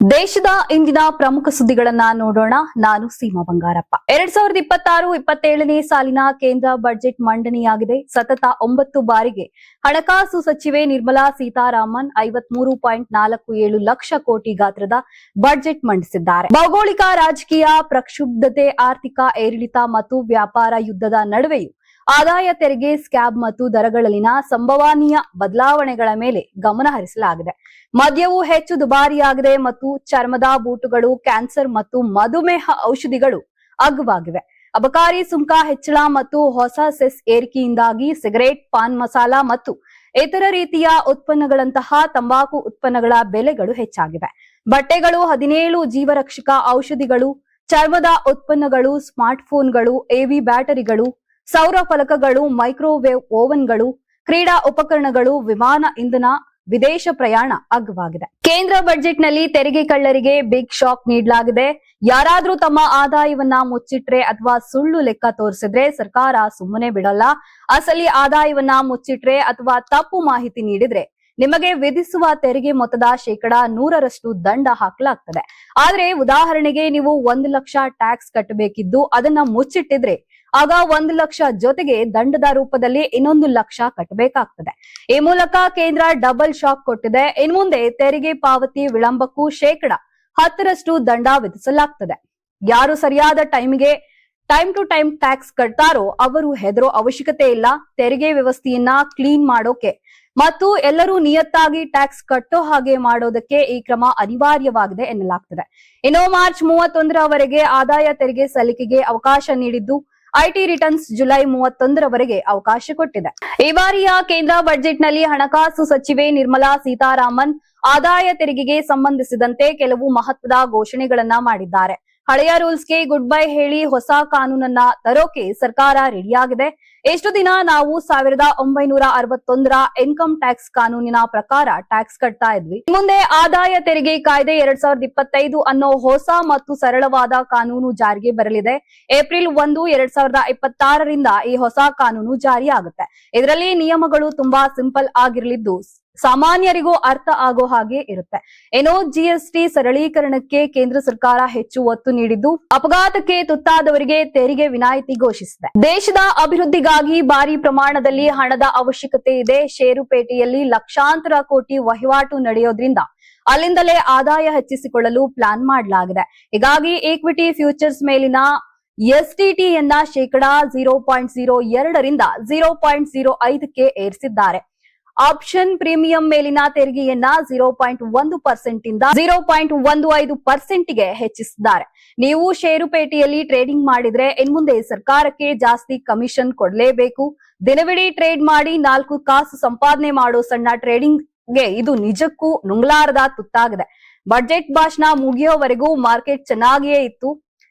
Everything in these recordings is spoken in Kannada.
ದೇಶದ ಇಂದಿನ ಪ್ರಮುಖ ಸುದ್ದಿಗಳನ್ನ ನೋಡೋಣ. ನಾನು ಸೀಮಾ ಬಂಗಾರಪ್ಪ. ಎರಡ್ ಸಾವಿರದ ಇಪ್ಪತ್ತಾರು ಇಪ್ಪತ್ತೇಳನೇ ಸಾಲಿನ ಕೇಂದ್ರ ಬಜೆಟ್ ಮಂಡನೆಯಾಗಿದೆ. ಸತತ ಒಂಬತ್ತು ಬಾರಿಗೆ ಹಣಕಾಸು ಸಚಿವೆ ನಿರ್ಮಲಾ ಸೀತಾರಾಮನ್ ಐವತ್ಮೂರು ಪಾಯಿಂಟ್ ನಾಲ್ಕು ಏಳು ಲಕ್ಷ ಕೋಟಿ ಗಾತ್ರದ ಬಜೆಟ್ ಮಂಡಿಸಿದ್ದಾರೆ. ಭೌಗೋಳಿಕ ರಾಜಕೀಯ, ಪ್ರಕ್ಷುಬ್ಧತೆ, ಆರ್ಥಿಕ ಏರಿಳಿತ ಮತ್ತು ವ್ಯಾಪಾರ ಯುದ್ಧದ ನಡುವೆಯೂ ಆದಾಯ ತೆರಿಗೆ, ಸ್ಕ್ಯಾಬ್ ಮತ್ತು ದರಗಳಲ್ಲಿನ ಸಂಭವನೀಯ ಬದಲಾವಣೆಗಳ ಮೇಲೆ ಗಮನ ಹರಿಸಲಾಗಿದೆ. ಮದ್ಯವು ಹೆಚ್ಚು ದುಬಾರಿಯಾಗಿದೆ ಮತ್ತು ಚರ್ಮದ ಬೂಟುಗಳು, ಕ್ಯಾನ್ಸರ್ ಮತ್ತು ಮಧುಮೇಹ ಔಷಧಿಗಳು ಅಗ್ಗವಾಗಿವೆ. ಅಬಕಾರಿ, ಸುಂಕ, ಹೆಚ್ಚಳ ಮತ್ತು ಹೊಸ ಸೆಸ್ ಏರಿಕೆಯಿಂದಾಗಿ ಸಿಗರೇಟ್, ಪಾನ್ ಮಸಾಲ ಮತ್ತು ಇತರ ರೀತಿಯ ಉತ್ಪನ್ನಗಳಂತಹ ತಂಬಾಕು ಉತ್ಪನ್ನಗಳ ಬೆಲೆಗಳು ಹೆಚ್ಚಾಗಿವೆ. ಬಟ್ಟೆಗಳು, ಹದಿನೇಳು ಜೀವರಕ್ಷಕ ಔಷಧಿಗಳು, ಚರ್ಮದ ಉತ್ಪನ್ನಗಳು, ಸ್ಮಾರ್ಟ್ಫೋನ್ಗಳು ಎವಿ ಬ್ಯಾಟರಿಗಳು ಸೌರ ಫಲಕಗಳು, ಮೈಕ್ರೋವೇವ್ ಓವನ್ಗಳು, ಕ್ರೀಡಾ ಉಪಕರಣಗಳು, ವಿಮಾನ ಇಂಧನ, ವಿದೇಶ ಪ್ರಯಾಣ ಅಗ್ಗವಾಗಿದೆ. ಕೇಂದ್ರ ಬಜೆಟ್ನಲ್ಲಿ ತೆರಿಗೆ ಕಳ್ಳರಿಗೆ ಬಿಗ್ ಶಾಕ್ ನೀಡಲಾಗಿದೆ. ಯಾರಾದ್ರೂ ತಮ್ಮ ಆದಾಯವನ್ನ ಮುಚ್ಚಿಟ್ರೆ ಅಥವಾ ಸುಳ್ಳು ಲೆಕ್ಕ ತೋರಿಸಿದ್ರೆ ಸರ್ಕಾರ ಸುಮ್ಮನೆ ಬಿಡಲ್ಲ. ಅಸಲಿ ಆದಾಯವನ್ನ ಮುಚ್ಚಿಟ್ರೆ ಅಥವಾ ತಪ್ಪು ಮಾಹಿತಿ ನೀಡಿದ್ರೆ ನಿಮಗೆ ವಿಧಿಸುವ ತೆರಿಗೆ ಮೊತ್ತದ ಶೇಕಡಾ ನೂರರಷ್ಟು ದಂಡ ಹಾಕಲಾಗ್ತದೆ. ಆದ್ರೆ ಉದಾಹರಣೆಗೆ ನೀವು ಒಂದು ಲಕ್ಷ ಟ್ಯಾಕ್ಸ್ ಕಟ್ಟಬೇಕಿದ್ದು ಅದನ್ನ ಮುಚ್ಚಿಟ್ಟಿದ್ರೆ ಆಗ ಒಂದು ಲಕ್ಷ ಜೊತೆಗೆ ದಂಡದ ರೂಪದಲ್ಲಿ ಇನ್ನೊಂದು ಲಕ್ಷ ಕಟ್ಟಬೇಕಾಗ್ತದೆ. ಈ ಮೂಲಕ ಕೇಂದ್ರ ಡಬಲ್ ಶಾಕ್ ಕೊಟ್ಟಿದೆ. ಇನ್ಮುಂದೆ ತೆರಿಗೆ ಪಾವತಿ ವಿಳಂಬಕ್ಕೂ ಶೇಕಡ ಹತ್ತರಷ್ಟು ದಂಡ ವಿಧಿಸಲಾಗ್ತದೆ. ಯಾರು ಸರಿಯಾದ ಟೈಮ್ಗೆ ಟೈಮ್ ಟು ಟೈಮ್ ಟ್ಯಾಕ್ಸ್ ಕಟ್ತಾರೋ ಅವರು ಹೆದರೋ ಅವಶ್ಯಕತೆ ಇಲ್ಲ. ತೆರಿಗೆ ವ್ಯವಸ್ಥೆಯನ್ನ ಕ್ಲೀನ್ ಮಾಡೋಕೆ ಮತ್ತು ಎಲ್ಲರೂ ನಿಯತ್ತಾಗಿ ಟ್ಯಾಕ್ಸ್ ಕಟ್ಟೋ ಹಾಗೆ ಮಾಡೋದಕ್ಕೆ ಈ ಕ್ರಮ ಅನಿವಾರ್ಯವಾಗಿದೆ ಎನ್ನಲಾಗ್ತದೆ. ಇನ್ನು ಮಾರ್ಚ್ ಮೂವತ್ತೊಂದರವರೆಗೆ ಆದಾಯ ತೆರಿಗೆ ಸಲ್ಲಿಕೆಗೆ ಅವಕಾಶ ನೀಡಿದ್ದು ಐಟಿ ರಿಟರ್ನ್ಸ್ ಜುಲೈ ಮೂವತ್ತೊಂದರವರೆಗೆ ಅವಕಾಶ ಕೊಟ್ಟಿದೆ. ಈ ಬಾರಿಯ ಕೇಂದ್ರ ಬಜೆಟ್ನಲ್ಲಿ ಹಣಕಾಸು ಸಚಿವೆ ನಿರ್ಮಲಾ ಸೀತಾರಾಮನ್ ಆದಾಯ ತೆರಿಗೆಗೆ ಸಂಬಂಧಿಸಿದಂತೆ ಕೆಲವು ಮಹತ್ವದ ಘೋಷಣೆಗಳನ್ನ ಮಾಡಿದ್ದಾರೆ. ಹಳೆಯ ರೂಲ್ಸ್ಗೆ ಗುಡ್ ಬೈ ಹೇಳಿ ಹೊಸ ಕಾನೂನನ್ನ ತರೋಕೆ ಸರ್ಕಾರ ರೆಡಿಯಾಗಿದೆ ಎಷ್ಟು ದಿನ ನಾವು ಸಾವಿರದ ಒಂಬೈನೂರ ಅರವತ್ತೊಂದರ ಇನ್ಕಮ್ ಟ್ಯಾಕ್ಸ್ ಕಾನೂನಿನ ಪ್ರಕಾರ ಟ್ಯಾಕ್ಸ್ ಕಟ್ತಾ ಇದ್ವಿ. ಮುಂದೆ ಆದಾಯ ತೆರಿಗೆ ಕಾಯ್ದೆ ಎರಡ್ ಸಾವಿರದ ಇಪ್ಪತ್ತೈದು ಅನ್ನೋ ಹೊಸ ಮತ್ತು ಸರಳವಾದ ಕಾನೂನು ಜಾರಿಗೆ ಬರಲಿದೆ. ಏಪ್ರಿಲ್ ಒಂದು, ಎರಡ್ ಸಾವಿರದ ಇಪ್ಪತ್ತಾರರಿಂದ ಈ ಹೊಸ ಕಾನೂನು ಜಾರಿಯಾಗುತ್ತೆ. ಇದರಲ್ಲಿ ನಿಯಮಗಳು ತುಂಬಾ ಸಿಂಪಲ್ ಆಗಿರಲಿದ್ದು ಸಾಮಾನ್ಯರಿಗೂ ಅರ್ಥ ಆಗೋ ಹಾಗೆ ಇರುತ್ತೆ. ಏನೋ ಜಿಎಸ್ಟಿ ಸರಳೀಕರಣಕ್ಕೆ ಕೇಂದ್ರ ಸರ್ಕಾರ ಹೆಚ್ಚು ಒತ್ತು ನೀಡಿದ್ದು, ಅಪಘಾತಕ್ಕೆ ತುತ್ತಾದವರಿಗೆ ತೆರಿಗೆ ವಿನಾಯಿತಿ ಘೋಷಿಸಿದೆ. ದೇಶದ ಅಭಿವೃದ್ಧಿಗಾಗಿ ಭಾರಿ ಪ್ರಮಾಣದಲ್ಲಿ ಹಣದ ಅವಶ್ಯಕತೆ ಇದೆ. ಷೇರುಪೇಟೆಯಲ್ಲಿ ಲಕ್ಷಾಂತರ ಕೋಟಿ ವಹಿವಾಟು ನಡೆಯೋದ್ರಿಂದ ಅಲ್ಲಿಂದಲೇ ಆದಾಯ ಹೆಚ್ಚಿಸಿಕೊಳ್ಳಲು ಪ್ಲಾನ್ ಮಾಡಲಾಗಿದೆ. ಹೀಗಾಗಿ ಈಕ್ವಿಟಿ ಫ್ಯೂಚರ್ಸ್ ಮೇಲಿನ ಎಸ್ಟಿಟಿಯನ್ನ ಶೇಕಡಾ ಜೀರೋ ಪಾಯಿಂಟ್ ಜೀರೋ ಎರಡರಿಂದ ಜೀರೋ ಪಾಯಿಂಟ್ ಜೀರೋ ಐದಕ್ಕೆ ಏರಿಸಿದ್ದಾರೆ. ಆಪ್ಷನ್ ಪ್ರೀಮಿಯಂ ಮೇಲಿನ ತೆರಿಗೆಯನ್ನ ಜೀರೋ ಪಾಯಿಂಟ್ ಒಂದು ಪರ್ಸೆಂಟ್ ಇಂದ ಜೀರೋ ಪಾಯಿಂಟ್ ಒಂದು ಐದು ಪರ್ಸೆಂಟ್ಗೆ ಹೆಚ್ಚಿಸಿದ್ದಾರೆ. ನೀವು ಷೇರುಪೇಟೆಯಲ್ಲಿ ಟ್ರೇಡಿಂಗ್ ಮಾಡಿದ್ರೆ ಇನ್ಮುಂದೆ ಸರ್ಕಾರಕ್ಕೆ ಜಾಸ್ತಿ ಕಮಿಷನ್ ಕೊಡಲೇಬೇಕು. ದಿನವಿಡೀ ಟ್ರೇಡ್ ಮಾಡಿ ನಾಲ್ಕು ಕಾಸು ಸಂಪಾದನೆ ಮಾಡೋ ಸಣ್ಣ ಟ್ರೇಡಿಂಗ್ಗೆ ಇದು ನಿಜಕ್ಕೂ ನುಂಗ್ಲಾರದ ತುತ್ತಾಗಿದೆ. ಬಜೆಟ್ ಭಾಷಣ ಮುಗಿಯೋವರೆಗೂ ಮಾರ್ಕೆಟ್ ಚೆನ್ನಾಗಿಯೇ ಇತ್ತು.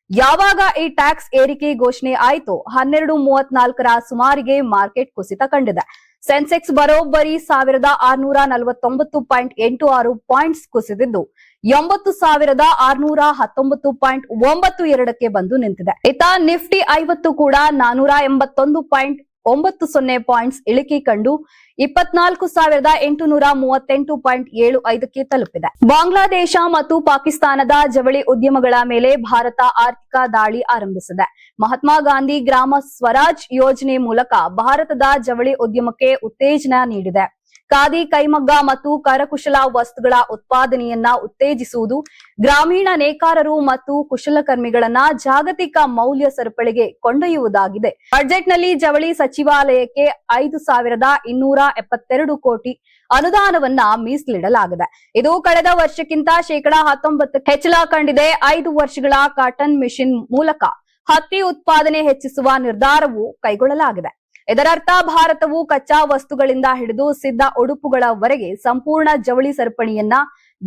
ಯಾವಾಗ ಈ ಟ್ಯಾಕ್ಸ್ ಏರಿಕೆ ಘೋಷಣೆ ಆಯಿತು ಹನ್ನೆರಡು ಮೂವತ್ನಾಲ್ಕರ ಸುಮಾರಿಗೆ ಮಾರ್ಕೆಟ್ ಕುಸಿತ ಕಂಡಿದೆ. ಸೆನ್ಸೆಕ್ಸ್ ಬರೋಬ್ಬರಿ ಸಾವಿರದ ಆರ್ನೂರ ನಲವತ್ತೊಂಬತ್ತು ಪಾಯಿಂಟ್ ಎಂಟು ಆರು ಪಾಯಿಂಟ್ಸ್ ಕುಸಿದಿದ್ದು, ಎಂಬತ್ತು ಸಾವಿರದ ಆರ್ನೂರ ಹತ್ತೊಂಬತ್ತು ಪಾಯಿಂಟ್ ಒಂಬತ್ತು ಎರಡಕ್ಕೆ ಬಂದು ನಿಂತಿದೆ. ಇತ ನಿಫ್ಟಿ ಐವತ್ತು ಕೂಡ ನಾನೂರ ಎಂಬತ್ತೊಂದು ಪಾಯಿಂಟ್ ಒಂಬತ್ತು ಸೊನ್ನೆ ಪಾಯಿಂಟ್ಸ್ ಇಳಿಕೆ ಕಂಡು ಇಪ್ಪತ್ನಾಲ್ಕು ಸಾವಿರದ ಎಂಟುನೂರ ಮೂವತ್ತೆಂಟು ಪಾಯಿಂಟ್ ಏಳು ಐದಕ್ಕೆ ತಲುಪಿದೆ. ಬಾಂಗ್ಲಾದೇಶ ಮತ್ತು ಪಾಕಿಸ್ತಾನದ ಜವಳಿ ಉದ್ಯಮಗಳ ಮೇಲೆ ಭಾರತ ಆರ್ಥಿಕ ದಾಳಿ ಆರಂಭಿಸಿದೆ. ಮಹಾತ್ಮ ಗಾಂಧಿ ಗ್ರಾಮ ಸ್ವರಾಜ್ ಯೋಜನೆ ಮೂಲಕ ಭಾರತದ ಜವಳಿ ಉದ್ಯಮಕ್ಕೆ ಉತ್ತೇಜನ ನೀಡಿದೆ. ಖಾದಿ, ಕೈಮಗ್ಗ ಮತ್ತು ಕರಕುಶಲ ವಸ್ತುಗಳ ಉತ್ಪಾದನೆಯನ್ನ ಉತ್ತೇಜಿಸುವುದು, ಗ್ರಾಮೀಣ ನೇಕಾರರು ಮತ್ತು ಕುಶಲಕರ್ಮಿಗಳನ್ನ ಜಾಗತಿಕ ಮೌಲ್ಯ ಸರಪಳಿಗೆ ಕೊಂಡೊಯ್ಯುವುದಾಗಿದೆ. ಬಜೆಟ್ನಲ್ಲಿ ಜವಳಿ ಸಚಿವಾಲಯಕ್ಕೆ ಐದು ಸಾವಿರದ ಇನ್ನೂರ ಎಪ್ಪತ್ತೆರಡು ಕೋಟಿ ಅನುದಾನವನ್ನ ಮೀಸಲಿಡಲಾಗಿದೆ. ಇದು ಕಳೆದ ವರ್ಷಕ್ಕಿಂತ ಶೇಕಡಾ ಹತ್ತೊಂಬತ್ತು ಹೆಚ್ಚಳ ಕಂಡಿದೆ. ಐದು ವರ್ಷಗಳ ಕಾಟನ್ ಮಿಷಿನ್ ಮೂಲಕ ಹತ್ತಿ ಉತ್ಪಾದನೆ ಹೆಚ್ಚಿಸುವ ನಿರ್ಧಾರವು ಕೈಗೊಳ್ಳಲಾಗಿದೆ. ಇದರರ್ಥ ಭಾರತವು ಕಚ್ಚಾ ವಸ್ತುಗಳಿಂದ ಹಿಡಿದು ಸಿದ್ಧ ಉಡುಪುಗಳವರೆಗೆ ಸಂಪೂರ್ಣ ಜವಳಿ ಸರಪಣಿಯನ್ನ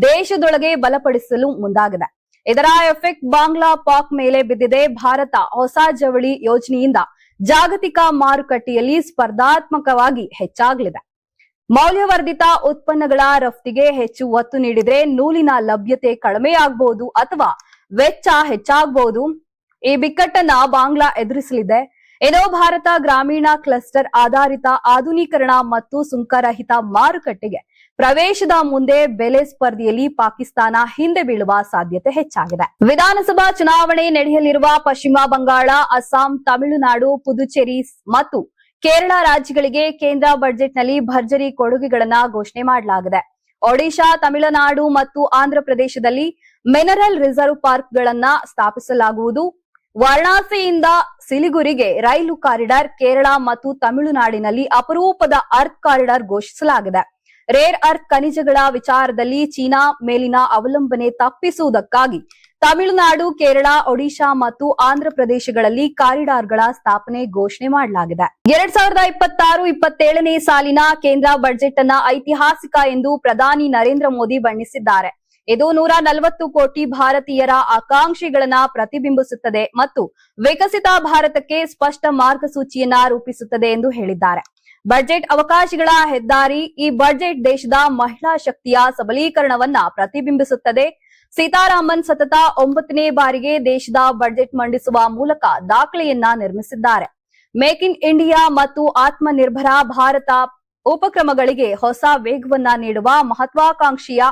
ದೇಶದೊಳಗೆ ಬಲಪಡಿಸಲು ಮುಂದಾಗಿದೆ. ಇದರ ಎಫೆಕ್ಟ್ ಬಾಂಗ್ಲಾ ಪಾಕ್ ಮೇಲೆ ಬಿದ್ದಿದೆ. ಭಾರತ ಹೊಸ ಜವಳಿ ಯೋಜನೆಯಿಂದ ಜಾಗತಿಕ ಮಾರುಕಟ್ಟೆಯಲ್ಲಿ ಸ್ಪರ್ಧಾತ್ಮಕವಾಗಿ ಹೆಚ್ಚಾಗಲಿದೆ. ಮೌಲ್ಯವರ್ಧಿತ ಉತ್ಪನ್ನಗಳ ರಫ್ತಿಗೆ ಹೆಚ್ಚು ಒತ್ತು ನೀಡಿದ್ರೆ ನೂಲಿನ ಲಭ್ಯತೆ ಕಡಿಮೆಯಾಗಬಹುದು ಅಥವಾ ವೆಚ್ಚ ಹೆಚ್ಚಾಗಬಹುದು. ಈ ಬಿಕ್ಕಟ್ಟನ್ನ ಬಾಂಗ್ಲಾ ಎದುರಿಸಲಿದೆ. ಏನೋ ಭಾರತ ಗ್ರಾಮೀಣ ಕ್ಲಸ್ಟರ್ ಆಧಾರಿತ ಆಧುನೀಕರಣ ಮತ್ತು ಸುಂಕರಹಿತ ಮಾರುಕಟ್ಟೆಗೆ ಪ್ರವೇಶದ ಮುಂದೆ ಬೆಲೆ ಸ್ಪರ್ಧೆಯಲ್ಲಿ ಪಾಕಿಸ್ತಾನ ಹಿಂದೆ ಬೀಳುವ ಸಾಧ್ಯತೆ ಹೆಚ್ಚಾಗಿದೆ. ವಿಧಾನಸಭಾ ಚುನಾವಣೆ ನಡೆಯಲಿರುವ ಪಶ್ಚಿಮ ಬಂಗಾಳ, ಅಸ್ಸಾಂ, ತಮಿಳುನಾಡು, ಪುದುಚೇರಿ ಮತ್ತು ಕೇರಳ ರಾಜ್ಯಗಳಿಗೆ ಕೇಂದ್ರ ಬಜೆಟ್ನಲ್ಲಿ ಭರ್ಜರಿ ಕೊಡುಗೆಗಳನ್ನ ಘೋಷಣೆ ಮಾಡಲಾಗಿದೆ. ಒಡಿಶಾ, ತಮಿಳುನಾಡು ಮತ್ತು ಆಂಧ್ರಪ್ರದೇಶದಲ್ಲಿ ಮಿನರಲ್ ರಿಸರ್ವ್ ಪಾರ್ಕ್ಗಳನ್ನ ಸ್ಥಾಪಿಸಲಾಗುವುದು. ವಾರಣಾಸಿಯಿಂದ ಸಿಲಿಗುರಿಗೆ ರೈಲು ಕಾರಿಡಾರ್ ಕೇರಳ ಮತ್ತು ತಮಿಳುನಾಡಿನಲ್ಲಿ ಅಪರೂಪದ ಅರ್ಥ್ ಕಾರಿಡಾರ್ ಘೋಷಿಸಲಾಗಿದೆ. ರೇರ್ ಅರ್ಥ್ ಖನಿಜಗಳ ವಿಚಾರದಲ್ಲಿ ಚೀನಾ ಮೇಲಿನ ಅವಲಂಬನೆ ತಪ್ಪಿಸುವುದಕ್ಕಾಗಿ ತಮಿಳುನಾಡು, ಕೇರಳ, ಒಡಿಶಾ ಮತ್ತು ಆಂಧ್ರಪ್ರದೇಶಗಳಲ್ಲಿ ಕಾರಿಡಾರ್ಗಳ ಸ್ಥಾಪನೆ ಘೋಷಣೆ ಮಾಡಲಾಗಿದೆ. ಎರಡ್ ಸಾವಿರದ ಇಪ್ಪತ್ತಾರು, ಇಪ್ಪತ್ತೇಳನೇ ಸಾಲಿನ ಕೇಂದ್ರ ಬಜೆಟ್ ಅನ್ನ ಐತಿಹಾಸಿಕ ಎಂದು ಪ್ರಧಾನಿ ನರೇಂದ್ರ ಮೋದಿ ಬಣ್ಣಿಸಿದ್ದಾರೆ. ಇದು ನೂರ ನಲವತ್ತು ಕೋಟಿ ಭಾರತೀಯರ ಆಕಾಂಕ್ಷೆಗಳನ್ನ ಪ್ರತಿಬಿಂಬಿಸುತ್ತದೆ ಮತ್ತು ವಿಕಸಿತ ಭಾರತಕ್ಕೆ ಸ್ಪಷ್ಟ ಮಾರ್ಗಸೂಚಿಯನ್ನ ರೂಪಿಸುತ್ತದೆ ಎಂದು ಹೇಳಿದ್ದಾರೆ. ಬಜೆಟ್ ಅವಕಾಶಗಳ ಹೆದ್ದಾರಿ ಈ ಬಜೆಟ್ ದೇಶದ ಮಹಿಳಾ ಶಕ್ತಿಯ ಸಬಲೀಕರಣವನ್ನ ಪ್ರತಿಬಿಂಬಿಸುತ್ತದೆ. ಸೀತಾರಾಮನ್ ಸತತ ಒಂಬತ್ತನೇ ಬಾರಿಗೆ ದೇಶದ ಬಜೆಟ್ ಮಂಡಿಸುವ ಮೂಲಕ ದಾಖಲೆಯನ್ನ ನಿರ್ಮಿಸಿದ್ದಾರೆ. ಮೇಕ್ ಇನ್ ಇಂಡಿಯಾ ಮತ್ತು ಆತ್ಮನಿರ್ಭರ ಭಾರತ ಉಪಕ್ರಮಗಳಿಗೆ ಹೊಸ ವೇಗವನ್ನ ನೀಡುವ ಮಹತ್ವಾಕಾಂಕ್ಷೆಯ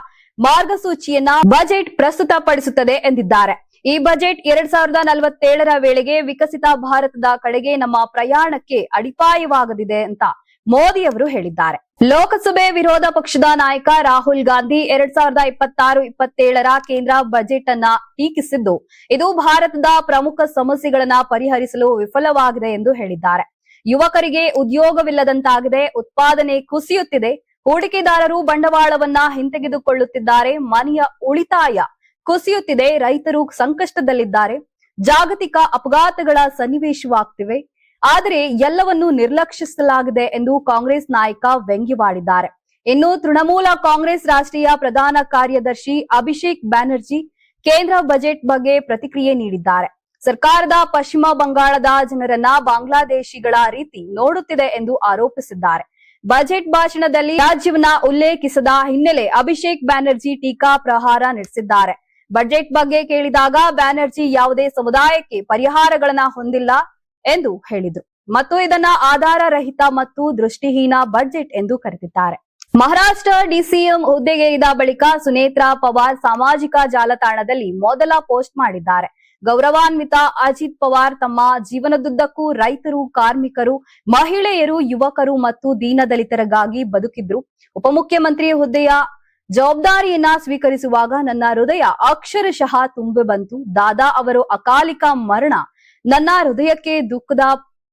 ಮಾರ್ಗಸೂಚಿಯನ್ನ ಬಜೆಟ್ ಪ್ರಸ್ತುತಪಡಿಸುತ್ತದೆ ಎಂದಿದ್ದಾರೆ. ಈ ಬಜೆಟ್ ಎರಡ್ ಸಾವಿರದ ನಲವತ್ತೇಳರ ವೇಳೆಗೆ ವಿಕಸಿತ ಭಾರತದ ಕಡೆಗೆ ನಮ್ಮ ಪ್ರಯಾಣಕ್ಕೆ ಅಡಿಪಾಯವಾಗದಿದೆ ಅಂತ ಮೋದಿ ಅವರು ಹೇಳಿದ್ದಾರೆ. ಲೋಕಸಭೆ ವಿರೋಧ ಪಕ್ಷದ ನಾಯಕ ರಾಹುಲ್ ಗಾಂಧಿ ಎರಡ್ ಸಾವಿರದ ಇಪ್ಪತ್ತಾರು, ಇಪ್ಪತ್ತೇಳರ ಕೇಂದ್ರ ಬಜೆಟ್ ಅನ್ನ ಟೀಕಿಸಿದ್ದು, ಇದು ಭಾರತದ ಪ್ರಮುಖ ಸಮಸ್ಯೆಗಳನ್ನ ಪರಿಹರಿಸಲು ವಿಫಲವಾಗಿದೆ ಎಂದು ಹೇಳಿದ್ದಾರೆ. ಯುವಕರಿಗೆ ಉದ್ಯೋಗವಿಲ್ಲದಂತಾಗಿದೆ, ಉತ್ಪಾದನೆ ಕುಸಿಯುತ್ತಿದೆ ಹೂಡಿಕೆದಾರರು ಬಂಡವಾಳವನ್ನ ಹಿಂತೆಗೆದುಕೊಳ್ಳುತ್ತಿದ್ದಾರೆ. ಮನೆಯ ಉಳಿತಾಯ ಕುಸಿಯುತ್ತಿದೆ. ರೈತರು ಸಂಕಷ್ಟದಲ್ಲಿದ್ದಾರೆ. ಜಾಗತಿಕ ಅಪಘಾತಗಳ ಸನ್ನಿವೇಶವಾಗ್ತಿವೆ. ಆದರೆ ಎಲ್ಲವನ್ನೂ ನಿರ್ಲಕ್ಷಿಸಲಾಗಿದೆ ಎಂದು ಕಾಂಗ್ರೆಸ್ ನಾಯಕ ವ್ಯಂಗ್ಯವಾಡಿದ್ದಾರೆ. ಇನ್ನು ತೃಣಮೂಲ ಕಾಂಗ್ರೆಸ್ ರಾಷ್ಟ್ರೀಯ ಪ್ರಧಾನ ಕಾರ್ಯದರ್ಶಿ ಅಭಿಷೇಕ್ ಬ್ಯಾನರ್ಜಿ ಕೇಂದ್ರ ಬಜೆಟ್ ಬಗ್ಗೆ ಪ್ರತಿಕ್ರಿಯೆ ನೀಡಿದ್ದಾರೆ. ಸರ್ಕಾರದ ಪಶ್ಚಿಮ ಬಂಗಾಳದ ಜನರನ್ನ ಬಾಂಗ್ಲಾದೇಶಿಗಳ ರೀತಿ ನೋಡುತ್ತಿದೆ ಎಂದು ಆರೋಪಿಸಿದ್ದಾರೆ. ಬಜೆಟ್ ಭಾಷಣದಲ್ಲಿ ರಾಜ್ಯವನ್ನ ಉಲ್ಲೇಖಿಸದ ಹಿನ್ನೆಲೆ ಅಭಿಷೇಕ್ ಬ್ಯಾನರ್ಜಿ ಟೀಕಾ ಪ್ರಹಾರ ನಡೆಸಿದ್ದಾರೆ. ಬಜೆಟ್ ಬಗ್ಗೆ ಕೇಳಿದಾಗ ಬ್ಯಾನರ್ಜಿ ಯಾವುದೇ ಸಮುದಾಯಕ್ಕೆ ಪರಿಹಾರಗಳನ್ನ ಹೊಂದಿಲ್ಲ ಎಂದು ಹೇಳಿದ್ರು. ಮತ್ತು ಇದನ್ನ ಆಧಾರ ರಹಿತ ಮತ್ತು ದೃಷ್ಟಿಹೀನ ಬಜೆಟ್ ಎಂದು ಕರೆದಿದ್ದಾರೆ. ಮಹಾರಾಷ್ಟ್ರ ಡಿಸಿಎಂ ಹುದ್ದೆಗೇರಿದ ಬಳಿಕ ಸುನೇತ್ರಾ ಪವಾರ್ ಸಾಮಾಜಿಕ ಜಾಲತಾಣದಲ್ಲಿ ಮೊದಲ ಪೋಸ್ಟ್ ಮಾಡಿದ್ದಾರೆ. ಗೌರವಾನ್ವಿತ ಅಜಿತ್ ಪವಾರ್ ತಮ್ಮ ಜೀವನದುದ್ದಕ್ಕೂ ರೈತರು, ಕಾರ್ಮಿಕರು, ಮಹಿಳೆಯರು, ಯುವಕರು ಮತ್ತು ದೀನದಲಿತರಿಗಾಗಿ ಬದುಕಿದ್ರು. ಉಪಮುಖ್ಯಮಂತ್ರಿ ಹುದ್ದೆಯ ಜವಾಬ್ದಾರಿಯನ್ನ ಸ್ವೀಕರಿಸುವಾಗ ನನ್ನ ಹೃದಯ ಅಕ್ಷರಶಃ ತುಂಬಿ ಬಂತು. ದಾದಾ ಅವರು ಅಕಾಲಿಕ ಮರಣ ನನ್ನ ಹೃದಯಕ್ಕೆ ದುಃಖದ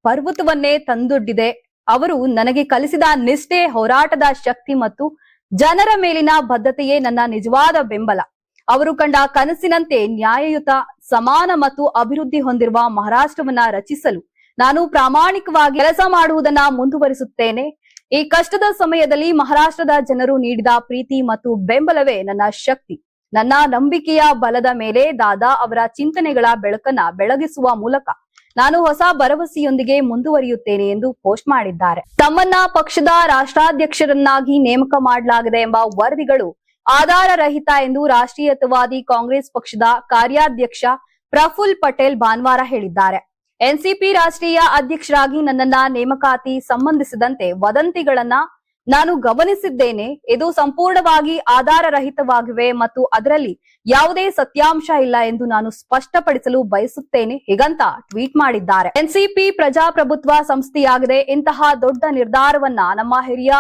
ಪರ್ವತವನ್ನೇ ತಂದೊಡ್ಡಿದೆ. ಅವರು ನನಗೆ ಕಲಿಸಿದ ನಿಷ್ಠೆ, ಹೋರಾಟದ ಶಕ್ತಿ ಮತ್ತು ಜನರ ಮೇಲಿನ ಬದ್ಧತೆಯೇ ನನ್ನ ನಿಜವಾದ ಬೆಂಬಲ. ಅವರು ಕಂಡ ಕನಸಿನಂತೆ ನ್ಯಾಯಯುತ, ಸಮಾನ ಮತ್ತು ಅಭಿವೃದ್ಧಿ ಹೊಂದಿರುವ ಮಹಾರಾಷ್ಟ್ರವನ್ನ ರಚಿಸಲು ನಾನು ಪ್ರಾಮಾಣಿಕವಾಗಿ ಕೆಲಸ ಮಾಡುವುದನ್ನ ಮುಂದುವರಿಸುತ್ತೇನೆ. ಈ ಕಷ್ಟದ ಸಮಯದಲ್ಲಿ ಮಹಾರಾಷ್ಟ್ರದ ಜನರು ನೀಡಿದ ಪ್ರೀತಿ ಮತ್ತು ಬೆಂಬಲವೇ ನನ್ನ ಶಕ್ತಿ. ನನ್ನ ನಂಬಿಕೆಯ ಬಲದ ಮೇಲೆ ದಾದಾ ಅವರ ಚಿಂತನೆಗಳ ಬೆಳಕನ್ನ ಬೆಳಗಿಸುವ ಮೂಲಕ ನಾನು ಹೊಸ ಭರವಸೆಯೊಂದಿಗೆ ಮುಂದುವರಿಯುತ್ತೇನೆ ಎಂದು ಪೋಸ್ಟ್ ಮಾಡಿದ್ದಾರೆ. ತಮ್ಮನ್ನ ಪಕ್ಷದ ರಾಷ್ಟ್ರಾಧ್ಯಕ್ಷರನ್ನಾಗಿ ನೇಮಕ ಮಾಡಲಾಗಿದೆ ಎಂಬ ವರದಿಗಳು ಆಧಾರ ರಹಿತ ಎಂದು ರಾಷ್ಟ್ರೀಯತವಾದಿ ಕಾಂಗ್ರೆಸ್ ಪಕ್ಷದ ಕಾರ್ಯಾಧ್ಯಕ್ಷ ಪ್ರಫುಲ್ ಪಟೇಲ್ ಭಾನುವಾರ ಹೇಳಿದ್ದಾರೆ. ಎನ್ಸಿಪಿ ರಾಷ್ಟ್ರೀಯ ಅಧ್ಯಕ್ಷರಾಗಿ ನನ್ನನ್ನ ನೇಮಕಾತಿ ಸಂಬಂಧಿಸಿದಂತೆ ವದಂತಿಗಳನ್ನ ನಾನು ಗಮನಿಸಿದ್ದೇನೆ. ಇದು ಸಂಪೂರ್ಣವಾಗಿ ಆಧಾರರಹಿತವಾಗಿವೆ ಮತ್ತು ಅದರಲ್ಲಿ ಯಾವುದೇ ಸತ್ಯಾಂಶ ಇಲ್ಲ ಎಂದು ನಾನು ಸ್ಪಷ್ಟಪಡಿಸಲು ಬಯಸುತ್ತೇನೆ ಹೀಗಂತ ಟ್ವೀಟ್ ಮಾಡಿದ್ದಾರೆ. ಎನ್ಸಿಪಿ ಪ್ರಜಾಪ್ರಭುತ್ವ ಸಂಸ್ಥೆಯಾಗದೆ. ಇಂತಹ ದೊಡ್ಡ ನಿರ್ಧಾರವನ್ನ ನಮ್ಮ ಹಿರಿಯ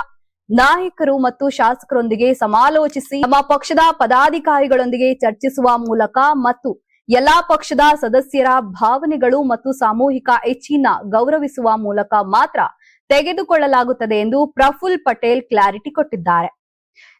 ನಾಯಕರು ಮತ್ತು ಶಾಸಕರೊಂದಿಗೆ ಸಮಾಲೋಚಿಸಿ ತಮ್ಮ ಪಕ್ಷದ ಪದಾಧಿಕಾರಿಗಳೊಂದಿಗೆ ಚರ್ಚಿಸುವ ಮೂಲಕ ಮತ್ತು ಎಲ್ಲಾ ಪಕ್ಷದ ಸದಸ್ಯರ ಭಾವನೆಗಳು ಮತ್ತು ಸಾಮೂಹಿಕ ಹೆಚ್ಚಿನ ಗೌರವಿಸುವ ಮೂಲಕ ಮಾತ್ರ ತೆಗೆದುಕೊಳ್ಳಲಾಗುತ್ತದೆ ಎಂದು ಪ್ರಫುಲ್ ಪಟೇಲ್ ಕ್ಲಾರಿಟಿ ಕೊಟ್ಟಿದ್ದಾರೆ.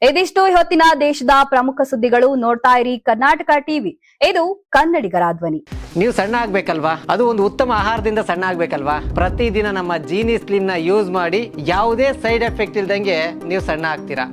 ಇದಿಷ್ಟು ಇವತ್ತಿನ ದೇಶದ ಪ್ರಮುಖ ಸುದ್ದಿಗಳು ನೋಡ್ತಾ ಇರಿ ಕರ್ನಾಟಕ ಟಿವಿ. ಇದು ಕನ್ನಡಿಗರ ಧ್ವನಿ. ನೀವು ಸಣ್ಣ ಆಗ್ಬೇಕಲ್ವಾ? ಅದು ಒಂದು ಉತ್ತಮ ಆಹಾರದಿಂದ ಸಣ್ಣ ಆಗ್ಬೇಕಲ್ವಾ? ಪ್ರತಿದಿನ ನಮ್ಮ ಜೀನಿ ಸ್ಲಿಮ್ನ ಯೂಸ್ ಮಾಡಿ ಯಾವುದೇ ಸೈಡ್ ಎಫೆಕ್ಟ್ ಇಲ್ದಂಗೆ ನೀವು ಸಣ್ಣ ಆಗ್ತೀರಾ?